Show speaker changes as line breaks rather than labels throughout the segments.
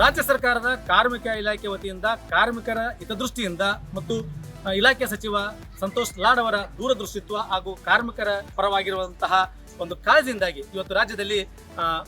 ರಾಜ್ಯ ಸರ್ಕಾರದ ಕಾರ್ಮಿಕ ಇಲಾಖೆ ವತಿಯಿಂದ, ಕಾರ್ಮಿಕರ ಹಿತದೃಷ್ಟಿಯಿಂದ ಮತ್ತು ಇಲಾಖೆ ಸಚಿವ ಸಂತೋಷ್ ಲಾಡ್ ಅವರ ದೂರದೃಷ್ಟಿತ್ವ ಹಾಗೂ ಕಾರ್ಮಿಕರ ಪರವಾಗಿರುವಂತಹ ಒಂದು ಕಾಳಜಿಯಿಂದಾಗಿ ಇವತ್ತು ರಾಜ್ಯದಲ್ಲಿ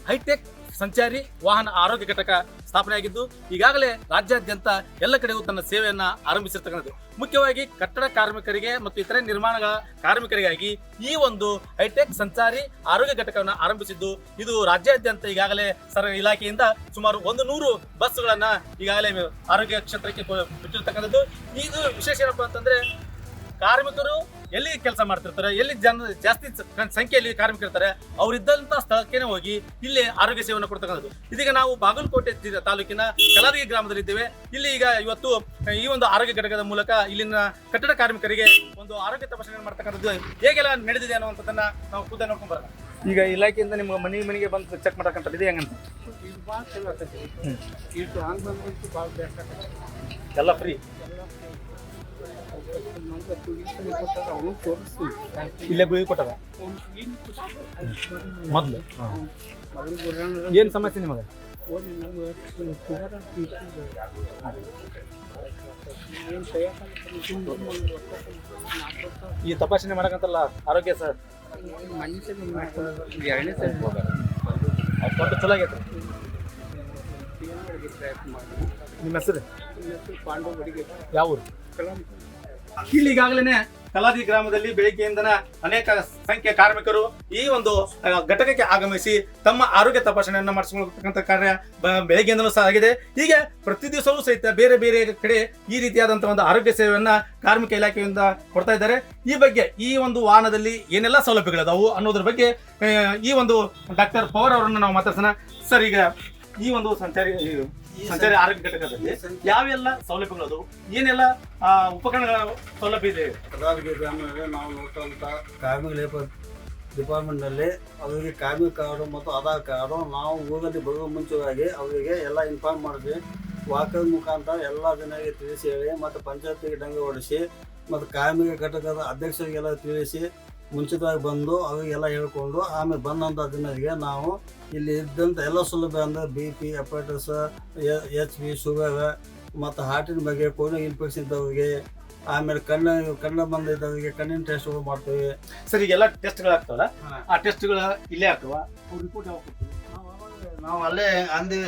ಹೈಟೆಕ್ ಸಂಚಾರಿ ವಾಹನ ಆರೋಗ್ಯ ಘಟಕ ಸ್ಥಾಪನೆಯಾಗಿದ್ದು, ಈಗಾಗಲೇ ರಾಜ್ಯಾದ್ಯಂತ ಎಲ್ಲ ಕಡೆಗೂ ತನ್ನ ಸೇವೆಯನ್ನ ಆರಂಭಿಸಿರ್ತಕ್ಕಂಥದ್ದು. ಮುಖ್ಯವಾಗಿ ಕಟ್ಟಡ ಕಾರ್ಮಿಕರಿಗೆ ಮತ್ತು ಇತರೆ ನಿರ್ಮಾಣಗಳ ಕಾರ್ಮಿಕರಿಗಾಗಿ ಈ ಒಂದು ಹೈಟೆಕ್ ಸಂಚಾರಿ ಆರೋಗ್ಯ ಘಟಕವನ್ನು ಆರಂಭಿಸಿದ್ದು. ಇದು ರಾಜ್ಯಾದ್ಯಂತ ಈಗಾಗಲೇ ಸರ್ ಇಲಾಖೆಯಿಂದ ಸುಮಾರು ಒಂದು ನೂರು ಬಸ್ಗಳನ್ನ ಈಗಾಗಲೇ ಆರೋಗ್ಯ ಕ್ಷೇತ್ರಕ್ಕೆ ಬಿಟ್ಟಿರ್ತಕ್ಕಂಥದ್ದು. ಇದು ವಿಶೇಷ ಏನಪ್ಪ ಅಂತಂದ್ರೆ, ಕಾರ್ಮಿಕರು ಎಲ್ಲಿ ಕೆಲಸ ಮಾಡ್ತಿರ್ತಾರೆ ಎಲ್ಲಿ ಜನ ಜಾಸ್ತಿ ಸಂಖ್ಯೆಯಲ್ಲಿ ಕಾರ್ಮಿಕರ್ತಾರೆ ಅವರಿದ್ದಂತ ಸ್ಥಳಕ್ಕೆ ಹೋಗಿ ಇಲ್ಲಿ ಆರೋಗ್ಯ ಸೇವೆಯನ್ನು ಕೊಡ್ತಕ್ಕಂಥದ್ದು. ಇದೀಗ ನಾವು ಬಾಗಲಕೋಟೆ ಜಿಲ್ಲೆ ತಾಲೂಕಿನ ಕಲರಿ ಗ್ರಾಮದಲ್ಲಿ ಇದ್ದೇವೆ. ಇಲ್ಲಿ ಈಗ ಇವತ್ತು ಈ ಒಂದು ಆರೋಗ್ಯ ಘಟಕದ ಮೂಲಕ ಇಲ್ಲಿನ ಕಟ್ಟಡ ಕಾರ್ಮಿಕರಿಗೆ ಒಂದು ಆರೋಗ್ಯ ತಪಾಸಣೆ ಮಾಡ್ತಕ್ಕಂಥದ್ದು ಹೇಗೆಲ್ಲ ನಡೆದಿದೆ ಅನ್ನುವಂಥದ್ದನ್ನ ನಾವು ಖುದ್ದ ನೋಡ್ಕೊಂಡು ಬರೋಣ. ಈಗ ಇಲಾಖೆಯಿಂದ ನಿಮ್ಮ ಮನೆ ಮನೆಗೆ ಬಂದು ಚೆಕ್ ಮಾಡಕ್ಕಂಥದ್ದು ಇದೆ ಹೆಂಗಂತ? ಎಲ್ಲ ಫ್ರೀ ಇಲ್ಲೇ ಕೊಟ್ಟದ ಮೊದಲು? ಏನು ಸಮಸ್ಯೆ ನಿಮಗೆ? ಈ ತಪಾಸಣೆ ಮಾಡಕಂತಲ್ಲ ಆರೋಗ್ಯ ಸರ್?
ಎರಡನೇ ಸಲ
ಕೊಟ್ಟು ಚಲೋ ಆಗೈತೆ
ಪ್ರಯತ್ನ ಮಾಡಿ.
ನಿಮ್ಮ ಹೆಸರು?
ಪಾಂಡವ ಬಡಿಗೆ
ಯಾವ ಊರು? ಇಲ್ಲಿ ಈಗಾಗಲೇ ಕಲಾದಿ ಗ್ರಾಮದಲ್ಲಿ ಬೆಳಿಗ್ಗೆಯಿಂದನ ಅನೇಕ ಸಂಖ್ಯೆ ಕಾರ್ಮಿಕರು ಈ ಒಂದು ಘಟಕಕ್ಕೆ ಆಗಮಿಸಿ ತಮ್ಮ ಆರೋಗ್ಯ ತಪಾಸಣೆಯನ್ನು ಮಾಡಿಸಿಕೊಳ್ಳತಕ್ಕಂಥ ಕಾರ್ಯ ಬ- ಬೆಳಗ್ಗೆಯಿಂದಲೂ ಸಹ ಆಗಿದೆ. ಹೀಗೆ ಪ್ರತಿ ದಿವಸವೂ ಸಹಿತ ಬೇರೆ ಬೇರೆ ಕಡೆ ಈ ರೀತಿಯಾದಂಥ ಒಂದು ಆರೋಗ್ಯ ಸೇವೆಯನ್ನು ಕಾರ್ಮಿಕ ಇಲಾಖೆಯಿಂದ ಕೊಡ್ತಾ ಇದ್ದಾರೆ. ಈ ಬಗ್ಗೆ ಈ ಒಂದು ವಾಹನದಲ್ಲಿ ಏನೆಲ್ಲ ಸೌಲಭ್ಯಗಳಿದಾವು ಅನ್ನೋದ್ರ ಬಗ್ಗೆ ಈ ಒಂದು ಡಾಕ್ಟರ್ ಪವರ್ ಅವರನ್ನು ನಾವು ಮಾತಾಡ್ಸೋಣ. ಸರ್ ಈಗ ಈ ಒಂದು ಸಂಚಾರಿ ಸಂಚಾರಿ ಆರೋಗ್ಯ ಘಟಕದಲ್ಲಿ ಯಾವೆಲ್ಲ ಸೌಲಭ್ಯಗಳು ಅದು? ಏನೆಲ್ಲ ಉಪಕರಣಗಳ ಸೌಲಭ್ಯ ಇದೆ?
ಡಿಪಾರ್ಟ್ಮೆಂಟ್ ಗ್ರಾಮದಲ್ಲಿ ನಾವು ನೋಡ್ತಂಥ ಕಾರ್ಮಿಕ ಲೇಬರ್ ಡಿಪಾರ್ಟ್ಮೆಂಟ್ನಲ್ಲಿ ಅವರಿಗೆ ಕಾರ್ಮಿಕ ಕಾರ್ಡು ಮತ್ತು ಆಧಾರ್ ಕಾರ್ಡು ನಾವು ಊರಲ್ಲಿ ಬರುವ ಮುಂಚೆಯಾಗಿ ಅವರಿಗೆ ಎಲ್ಲ ಇನ್ಫಾರ್ಮ್ ಮಾಡಿದ್ವಿ. ವಾಕರ್ ಮುಖಾಂತರ ಎಲ್ಲ ಜನರಿಗೆ ತಿಳಿಸಿ ಹೇಳಿ ಮತ್ತು ಪಂಚಾಯತಿಗೆ ಡಂಗೆ ಹೊಡಿಸಿ ಮತ್ತು ಕಾರ್ಮಿಕ ಘಟಕದ ಅಧ್ಯಕ್ಷರಿಗೆಲ್ಲ ತಿಳಿಸಿ ಮುಂಚಿತವಾಗಿ ಬಂದು ಅವರಿಗೆಲ್ಲ ಹೇಳ್ಕೊಂಡು ಆಮೇಲೆ ಬಂದಂಥ ಜನರಿಗೆ ನಾವು ಇಲ್ಲಿ ಇದ್ದಂಥ ಎಲ್ಲ ಸೌಲಭ್ಯ ಅಂದರೆ B P hepatitis H B sugar ಮತ್ತು ಹಾರ್ಟಿನ ಬಗ್ಗೆ ಕೋವಿಡ್ ಇನ್ಫೆಕ್ಷನ್ ಇದ್ದವ್ರಿಗೆ ಆಮೇಲೆ ಕಣ್ಣ ಕಣ್ಣ ಬಂದಿದ್ದವರಿಗೆ ಕಣ್ಣಿನ ಟೆಸ್ಟ್ಗಳು ಮಾಡ್ತೀವಿ
ಸರ್ ಈಗೆಲ್ಲ ಟೆಸ್ಟ್ಗಳು ಆಗ್ತಾವಲ್ಲ
ಹಾ.
ಆ ಟೆಸ್ಟ್ಗಳು ಇಲ್ಲೇ ಆಗ್ತಾವ ರಿಪೋರ್ಟ್ ಯಾವಾಗ?
ನಾವು ಅಲ್ಲೇ ಅಂದಿವಿ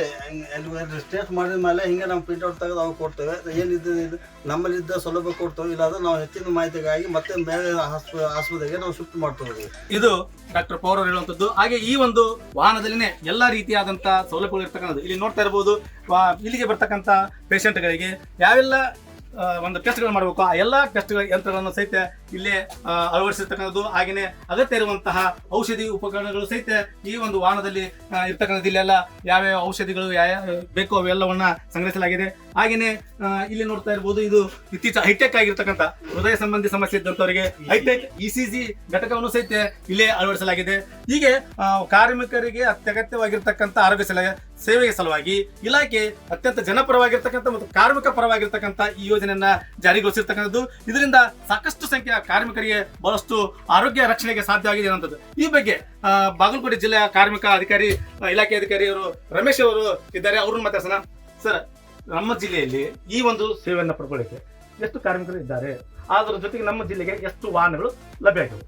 ಸ್ಟೇಟ್ ಮಾಡಿದ ಮೇಲೆ ಹಿಂಗೆ ನಾವು ಪ್ರಿಂಟ್ಔಟ್ ತೆಗೆದು ಅವ್ರು ಕೊಡ್ತೇವೆ. ಏನಿದ್ದು ಇದು ನಮ್ಮಲ್ಲಿದ್ದ ಸೌಲಭ್ಯ ಕೊಡ್ತೇವೆ, ಇಲ್ಲಾಂದ್ರೆ ನಾವು ಹೆಚ್ಚಿನ ಮಾಹಿತಿಗಾಗಿ ಮತ್ತೆ ಬೇರೆ ಆಸ್ಪ, ಆಸ್ಪತ್ರೆಗೆ ನಾವು ಶಿಫ್ಟ್ ಮಾಡ್ತೇವೆ
ಇದು ಡಾಕ್ಟರ್ ಅವರು ಹೇಳುವಂಥದ್ದು. ಹಾಗೆ ಈ ಒಂದು ವಾಹನದಲ್ಲಿನೇ ಎಲ್ಲ ರೀತಿಯಾದಂಥ ಸೌಲಭ್ಯಗಳು ಇರ್ತಕ್ಕಂಥದ್ದು. ಇಲ್ಲಿ ನೋಡ್ತಾ ಇರ್ಬೋದು ಇಲ್ಲಿಗೆ ಬರ್ತಕ್ಕಂಥ ಪೇಷಂಟ್ಗಳಿಗೆ ಯಾವೆಲ್ಲ ಒಂದು ಟೆಸ್ಟ್ಗಳು ಮಾಡಬೇಕು, ಆ ಎಲ್ಲ ಟೆಸ್ಟ್ಗಳ ಯಂತ್ರಗಳನ್ನು ಸಹಿತ ಇಲ್ಲೇ ಅಳವಡಿಸಿರ್ತಕ್ಕಂಥದ್ದು ಹಾಗೆಯೇ ಅಗತ್ಯ ಇರುವಂತಹ ಔಷಧಿ ಉಪಕರಣಗಳು ಸಹಿತ ಈ ಒಂದು ವಾಹನದಲ್ಲಿ ಇರ್ತಕ್ಕಂಥದ್ದು ಇಲ್ಲೆಲ್ಲ ಯಾವ್ಯಾವ ಔಷಧಿಗಳು ಯಾವ ಬೇಕು ಅವೆಲ್ಲವನ್ನ ಸಂಗ್ರಹಿಸಲಾಗಿದೆ. ಹಾಗೆಯೇ ಇಲ್ಲಿ ನೋಡ್ತಾ ಇರ್ಬೋದು ಇದು ಇತ್ತೀಚೆ ಹೈಟೆಕ್ ಆಗಿರ್ತಕ್ಕಂಥ ಹೃದಯ ಸಂಬಂಧಿ ಸಮಸ್ಯೆ ಇದ್ದಂಥವರಿಗೆ ಹೈಟೆಕ್ ಇ ಸಿ ಜಿ ಘಟಕವನ್ನು ಸಹಿತ ಇಲ್ಲೇ ಅಳವಡಿಸಲಾಗಿದೆ. ಹೀಗೆ ಕಾರ್ಮಿಕರಿಗೆ ಅತ್ಯಗತ್ಯವಾಗಿರ್ತಕ್ಕಂಥ ಆರೋಗ್ಯ ಸಲಹೆ ಸೇವೆಗೆ ಸಲುವಾಗಿ ಇಲಾಖೆ ಅತ್ಯಂತ ಜನಪರವಾಗಿರ್ತಕ್ಕಂಥ ಮತ್ತು ಕಾರ್ಮಿಕ ಪರವಾಗಿರ್ತಕ್ಕಂಥ ಈ ಯೋಜನೆಯನ್ನ ಜಾರಿಗೊಳಿಸಿರ್ತಕ್ಕಂಥದ್ದು. ಇದರಿಂದ ಸಾಕಷ್ಟು ಸಂಖ್ಯೆಯ ಕಾರ್ಮಿಕರಿಗೆ ಬಹಳಷ್ಟು ಆರೋಗ್ಯ ರಕ್ಷಣೆಗೆ ಸಾಧ್ಯ ಆಗಿದೆ ಅನ್ನೋದು ಈ ಬಗ್ಗೆ ಬಾಗಲಕೋಟೆ ಜಿಲ್ಲೆಯ ಕಾರ್ಮಿಕ ಅಧಿಕಾರಿ ಇಲಾಖೆ ಅಧಿಕಾರಿಯವರು ರಮೇಶ್ ಅವರು ಇದ್ದಾರೆ. ಅವ್ರನ್ನ ಮಾತಾಡ್ಸೋಣ. ಸರ್, ನಮ್ಮ ಜಿಲ್ಲೆಯಲ್ಲಿ ಈ ಒಂದು ಸೇವೆಯನ್ನು ಪಡ್ಕೊಳ್ಳಿಕ್ಕೆ ಎಷ್ಟು ಕಾರ್ಮಿಕರು ಇದ್ದಾರೆ? ಅದರ ಜೊತೆಗೆ ನಮ್ಮ ಜಿಲ್ಲೆಗೆ ಎಷ್ಟು ವಾಹನಗಳು ಲಭ್ಯ ಆಗಿವೆ?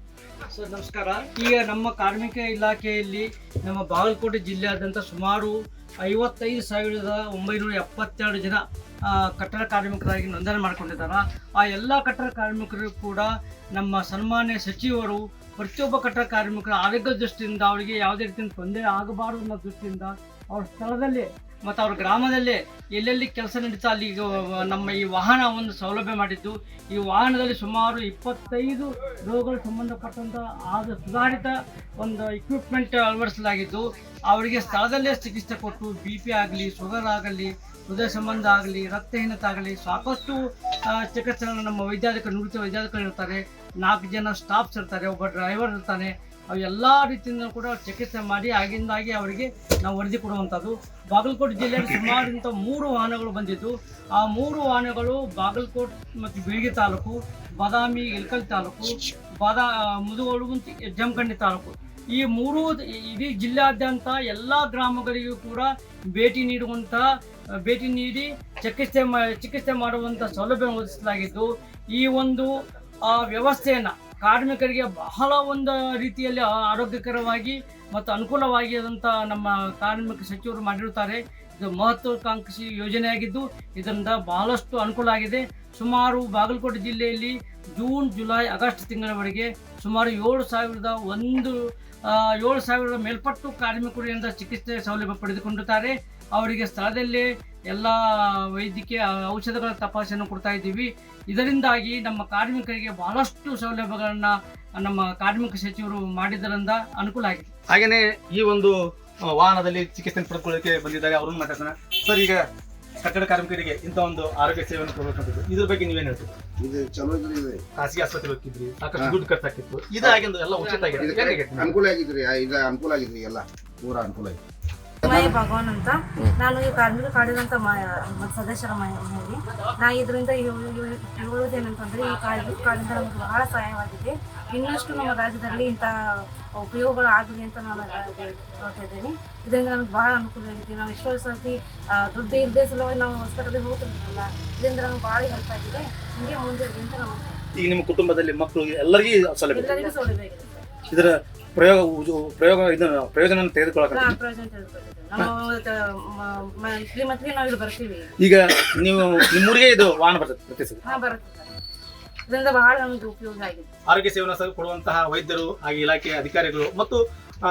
ಸರ್, ನಮಸ್ಕಾರ. ಈಗ ನಮ್ಮ ಕಾರ್ಮಿಕ ಇಲಾಖೆಯಲ್ಲಿ ನಮ್ಮ ಬಾಗಲಕೋಟೆ ಜಿಲ್ಲೆಯಾದ್ಯಂತ ಸುಮಾರು ಐವತ್ತೈದು ಸಾವಿರದ ಒಂಬೈನೂರ ಎಪ್ಪತ್ತೆರಡು ಜನ ಕಟ್ಟಡ ಕಾರ್ಮಿಕರಾಗಿ ನೋಂದಣಿ ಮಾಡಿಕೊಂಡಿದ್ದಾರೆ. ಆ ಎಲ್ಲ ಕಟ್ಟಡ ಕಾರ್ಮಿಕರು ಕೂಡ ನಮ್ಮ ಸನ್ಮಾನ್ಯ ಸಚಿವರು ಪ್ರತಿಯೊಬ್ಬ ಕಟ್ಟಡ ಕಾರ್ಮಿಕರ ಆರೋಗ್ಯ ದೃಷ್ಟಿಯಿಂದ ಅವರಿಗೆ ಯಾವುದೇ ರೀತಿಯ ತೊಂದರೆ ಆಗಬಾರದು ಅನ್ನೋ ದೃಷ್ಟಿಯಿಂದ ಅವ್ರ ಸ್ಥಳದಲ್ಲಿ ಮತ್ತು ಅವ್ರ ಗ್ರಾಮದಲ್ಲೇ ಎಲ್ಲೆಲ್ಲಿ ಕೆಲಸ ನಡೀತಾ ಅಲ್ಲಿ ನಮ್ಮ ಈ ವಾಹನ ಒಂದು ಸೌಲಭ್ಯ ಮಾಡಿದ್ದು, ಈ ವಾಹನದಲ್ಲಿ ಸುಮಾರು ಇಪ್ಪತ್ತೈದು ರೋಗಗಳು ಸಂಬಂಧಪಟ್ಟಂಥ ಆದ ಸುಧಾರಿತ ಒಂದು ಇಕ್ವಿಪ್ಮೆಂಟ್ ಅಳವಡಿಸಲಾಗಿದ್ದು, ಅವರಿಗೆ ಸ್ಥಳದಲ್ಲೇ ಚಿಕಿತ್ಸೆ ಕೊಟ್ಟು ಬಿ ಪಿ ಆಗಲಿ ಶುಗರ್ ಆಗಲಿ, ಹೃದಯ ಸಂಬಂಧ ಆಗಲಿ, ರಕ್ತಹೀನತೆ ಆಗಲಿ ಸಾಕಷ್ಟು ಚಿಕಿತ್ಸೆಗಳನ್ನು ನಮ್ಮ ವೈದ್ಯಾಧಿಕಾರಿ ನುರಿತ ವೈದ್ಯಾಧಿಕಾರಿ ಇರ್ತಾರೆ ನಾಲ್ಕು ಜನ ಸ್ಟಾಫ್ಸ್ ಇರ್ತಾರೆ, ಒಬ್ಬ ಡ್ರೈವರ್ ಇರ್ತಾನೆ, ಅವು ಎಲ್ಲ ರೀತಿಯಿಂದ ಕೂಡ ಚಿಕಿತ್ಸೆ ಮಾಡಿ ಆಗಿಂದಾಗಿ ಅವರಿಗೆ ನಾವು ವರದಿ ಕೊಡುವಂಥದ್ದು. ಬಾಗಲಕೋಟೆ ಜಿಲ್ಲೆಯಲ್ಲಿ ಸುಮಾರು ಇಂಥ ಮೂರು ವಾಹನಗಳು ಬಂದಿದ್ದು. ಆ ಮೂರು ವಾಹನಗಳು ಬಾಗಲಕೋಟ್ ಮತ್ತು ಬೀಳಿಗೆ ತಾಲೂಕು, ಬಾದಾಮಿ ಇಲ್ಕಲ್ ತಾಲೂಕು, ಬಾದಾ ಮುದುಗೋಡು ಮತ್ತು ಜಮಖಂಡಿ ತಾಲೂಕು. ಈ ಮೂರು ಇಡೀ ಜಿಲ್ಲಾದ್ಯಂತ ಎಲ್ಲ ಗ್ರಾಮಗಳಿಗೂ ಕೂಡ ಭೇಟಿ ನೀಡುವಂಥ ಭೇಟಿ ನೀಡಿ ಚಿಕಿತ್ಸೆ ಮಾ, ಚಿಕಿತ್ಸೆ ಮಾಡುವಂಥ ಸೌಲಭ್ಯ ಒದಗಿಸಲಾಗಿದ್ದು. ಈ ಒಂದು ವ್ಯವಸ್ಥೆಯನ್ನು ಕಾರ್ಮಿಕರಿಗೆ ಬಹಳ ಒಂದು ರೀತಿಯಲ್ಲಿ ಆ- ಆರೋಗ್ಯಕರವಾಗಿ ಮತ್ತು ಅನುಕೂಲವಾಗಿ ಆದಂಥ ನಮ್ಮ ಕಾರ್ಮಿಕ ಸಚಿವರು ಮಾಡಿರುತ್ತಾರೆ. ಇದು ಮಹತ್ವಾಕಾಂಕ್ಷಿ ಯೋಜನೆಯಾಗಿದ್ದು ಇದರಿಂದ ಬಹಳಷ್ಟು ಅನುಕೂಲ ಆಗಿದೆ. ಸುಮಾರು ಬಾಗಲಕೋಟೆ ಜಿಲ್ಲೆಯಲ್ಲಿ ಜೂನ್ ಜುಲೈ ಆಗಸ್ಟ್ ತಿಂಗಳವರೆಗೆ ಸುಮಾರು ಏಳು ಸಾವಿರದ ಒಂದು ಆ, ಏಳು ಸಾವಿರದ ಮೇಲ್ಪಟ್ಟು ಕಾರ್ಮಿಕರು ಏನಾದ ಚಿಕಿತ್ಸೆ ಸೌಲಭ್ಯ ಪಡೆದುಕೊಂಡಿದ್ದಾರೆ ಅವರಿಗೆ ಸ್ಥಳದಲ್ಲೇ ಎಲ್ಲ ವೈದ್ಯಕೀಯ ಔಷಧಗಳ ತಪಾಸಣೆ ಕೊಡ್ತಾ ಇದ್ದೀವಿ. ಇದರಿಂದಾಗಿ ನಮ್ಮ ಕಾರ್ಮಿಕರಿಗೆ ಬಹಳಷ್ಟು ಸೌಲಭ್ಯಗಳನ್ನ ನಮ್ಮ ಕಾರ್ಮಿಕ ಸಚಿವರು ಮಾಡಿದ್ದರಿಂದ ಅನುಕೂಲ ಆಗಿದೆ.
ಹಾಗೇನೆ ಈ ಒಂದು ವಾಹನದಲ್ಲಿ ಚಿಕಿತ್ಸೆ ಪಡ್ಕೊಳ್ಳೋಕೆ ಬಂದಿದ್ದಾರೆ ಅವ್ರನ್ನ ಮಾತಾಡ್ಸೋಣ. ಸರ್ ಈಗ ಕಟ್ಟಡ ಕಾರ್ಮಿಕರಿಗೆ ಇಂಥ ಒಂದು ಆರೋಗ್ಯ ಸೇವೆಯನ್ನು ಕೊಡಬೇಕಂತದ್ದು ಇದ್ರ ಬಗ್ಗೆ ನೀವೇನ್ ಹೇಳ್ತೀರಿ?
ಇದು ಚಲೋ ಇದ್ರಿ ಇದು.
ಖಾಸಗಿ ಆಸ್ಪತ್ರೆ ಹೋಗ್ತಿದ್ರಿ ಸಾಕಷ್ಟು. ದುಡ್ಡು ಖರ್ಚಾಕಿತ್ತು ಇದಾಗಿಂದು ಎಲ್ಲ ಉಚಿತ ಆಗಿದೆ?
ಅನುಕೂಲ ಆಗಿದ್ರಿ. ಇದು ಅನುಕೂಲ ಆಗಿದ್ರಿ ಎಲ್ಲ. ಪೂರ ಅನುಕೂಲ ಆಗಿದೆ
ಮೈ ಭಗವಾನ್ ಅಂತ. ನಾನು ಈ ಕಾರ್ಮಿಕ ಕಾಡಿದಂತ ಸದಸ್ಯರ ಮನೆಯಲ್ಲಿ. ನಾ ಇದರಿಂದ ಹೇಳುವುದೇನಂತಂದ್ರೆ ಈ ಕಾರ್ಮಿಕ ಕಾಡಿಂದ ನಮಗೆ ಬಹಳ ಸಹಾಯವಾಗಿದೆ. ಇನ್ನಷ್ಟು ನಮ್ಮ ರಾಜ್ಯದಲ್ಲಿ ಇಂಥ ಉಪಯೋಗಗಳು ಆಗಲಿ ಅಂತ ನಾನು ನೋಡ್ತಾ ಇದ್ದೇನೆ. ಇದರಿಂದ ನಮ್ಗೆ ಬಹಳ ಅನುಕೂಲ ಆಗಿದೆ. ನಾವು ಎಷ್ಟೋ ಸರ್ತಿ ದುಡ್ಡು ಇಲ್ಲದೆ ಸಲುವಾಗಿ ನಾವು ಹೊಸದಲ್ಲಿ ಹೋಗ್ತಿರ್ಲಿಲ್ಲ ಇದರಿಂದ ನಮ್ಗೆ ಬಹಳ ಹೆಲ್ಪ್ ಆಗಿದೆ. ಹಿಂಗೆ ಮುಂದೆ
ಈಗ ನಿಮ್ಮ ಕುಟುಂಬದಲ್ಲಿ ಮಕ್ಕಳು ಎಲ್ಲರಿಗೂ ಸೌಲಭ್ಯ ಇದರ ಪ್ರಯೋಗ ಪ್ರಯೋಗ ಇದನ್ನ ಪ್ರಯೋಜನ ತೆಗೆದುಕೊಳ್ಳಕ
ಹಾ, ಪ್ರಯೋಜನ ತೆಗೆದುಕೊಂಡಿದ್ದೇವೆ ನಮ್ಮ ಶ್ರೀಮಂತರಿಗೆ ನಾವು ಇಲ್ಲಿ ಬರ್ತೀವಿ
ಈಗ ನೀವು ನಿಮ್ಮೂರಿಗೆ ಇದು ವಾಹನ ಬರ್ತದೆ ಪ್ರತಿ ಸಲ
ಹಾ ಬರುತ್ತೆ. ಇದರಿಂದ ಬಹಳ ನಮಗೆ ಉಪಯೋಗ ಆಗಿದೆ.
ಆರೋಗ್ಯ ಸೇವೆಯನ್ನು ಸಹ ಕೊಡುವಂತಹ ವೈದ್ಯರು ಹಾಗೆ ಇಲಾಖೆ ಅಧಿಕಾರಿಗಳು ಮತ್ತು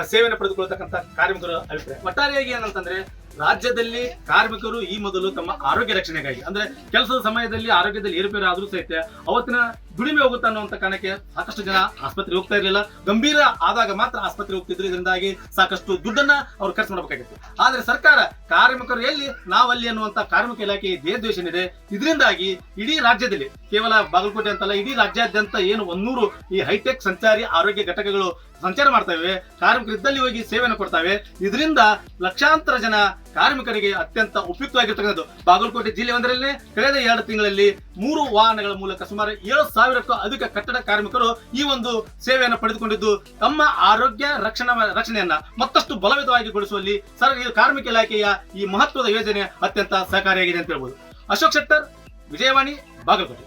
ಸೇವನೆ ಪಡೆದುಕೊಳ್ಳತಕ್ಕಂತ ಕಾರ್ಮಿಕರು ಕಾರ್ಮಿಕರ ಅಭಿಪ್ರಾಯ. ಒಟ್ಟಾರೆಯಾಗಿ ಏನಂತಂದ್ರೆ ರಾಜ್ಯದಲ್ಲಿ ಕಾರ್ಮಿಕರು ಈ ಮೊದಲು ತಮ್ಮ ಆರೋಗ್ಯ ರಕ್ಷಣೆಗಾಗಿ ಅಂದ್ರೆ ಕೆಲಸದ ಸಮಯದಲ್ಲಿ ಆರೋಗ್ಯದಲ್ಲಿ ಏರುಪೇರು ಆದರೂ ಸಹಿತ ಅವತ್ತಿನ ದುಡಿಮೆ ಹೋಗುತ್ತೆ ಅನ್ನುವಂತ ಕಾರಣಕ್ಕೆ ಸಾಕಷ್ಟು ಜನ ಆಸ್ಪತ್ರೆಗೆ ಹೋಗ್ತಾ ಇರಲಿಲ್ಲ. ಗಂಭೀರ ಆದಾಗ ಮಾತ್ರ ಆಸ್ಪತ್ರೆ ಹೋಗ್ತಿದ್ರು. ಇದರಿಂದಾಗಿ ಸಾಕಷ್ಟು ದುಡ್ಡನ್ನ ಅವ್ರು ಖರ್ಚು ಮಾಡಬೇಕಾಗಿತ್ತು. ಆದ್ರೆ ಸರ್ಕಾರ ಕಾರ್ಮಿಕರು ಎಲ್ಲಿ ನಾವಲ್ಲಿ ಅನ್ನುವಂತ ಕಾರ್ಮಿಕ ಇಲಾಖೆ ದೇಶದ್ವೇಷ ಇದೆ ಇದರಿಂದಾಗಿ ಇಡೀ ರಾಜ್ಯದಲ್ಲಿ, ಕೇವಲ ಬಾಗಲಕೋಟೆ ಅಂತಲ್ಲ, ಇಡೀ ರಾಜ್ಯಾದ್ಯಂತ ಏನು ಒಂದೂರು ಈ ಹೈಟೆಕ್ ಸಂಚಾರಿ ಆರೋಗ್ಯ ಘಟಕಗಳು ಸಂಚಾರ ಮಾಡ್ತವೆ ಕಾರ್ಮಿಕರು ಇದ್ದಲ್ಲಿ ಹೋಗಿ ಸೇವೆಯನ್ನು ಕೊಡ್ತವೆ. ಇದರಿಂದ ಲಕ್ಷಾಂತರ ಜನ ಕಾರ್ಮಿಕರಿಗೆ ಅತ್ಯಂತ ಉಪಯುಕ್ತವಾಗಿರ್ತಕ್ಕಂಥದ್ದು. ಬಾಗಲಕೋಟೆ ಜಿಲ್ಲೆ ಒಂದರಲ್ಲೇ ಕಳೆದ ಎರಡು ತಿಂಗಳಲ್ಲಿ ಮೂರು ವಾಹನಗಳ ಮೂಲಕ ಸುಮಾರು ಏಳು ಸಾವಿರಕ್ಕೂ ಅಧಿಕ ಕಟ್ಟಡ ಕಾರ್ಮಿಕರು ಈ ಒಂದು ಸೇವೆಯನ್ನು ಪಡೆದುಕೊಂಡಿದ್ದು, ತಮ್ಮ ಆರೋಗ್ಯ ರಕ್ಷಣಾ ರಕ್ಷಣೆಯನ್ನ ಮತ್ತಷ್ಟು ಬಲವಿತವಾಗಿ ಗೊಳಿಸುವಲ್ಲಿ ಸರ್ ಕಾರ್ಮಿಕ ಇಲಾಖೆಯ ಈ ಮಹತ್ವದ ಯೋಜನೆ ಅತ್ಯಂತ ಸಹಕಾರಿಯಾಗಿದೆ ಅಂತ ಹೇಳ್ಬೋದು. ಅಶೋಕ್ ಶೆಟ್ಟರ್, ವಿಜಯವಾಣಿ, ಬಾಗಲಕೋಟೆ.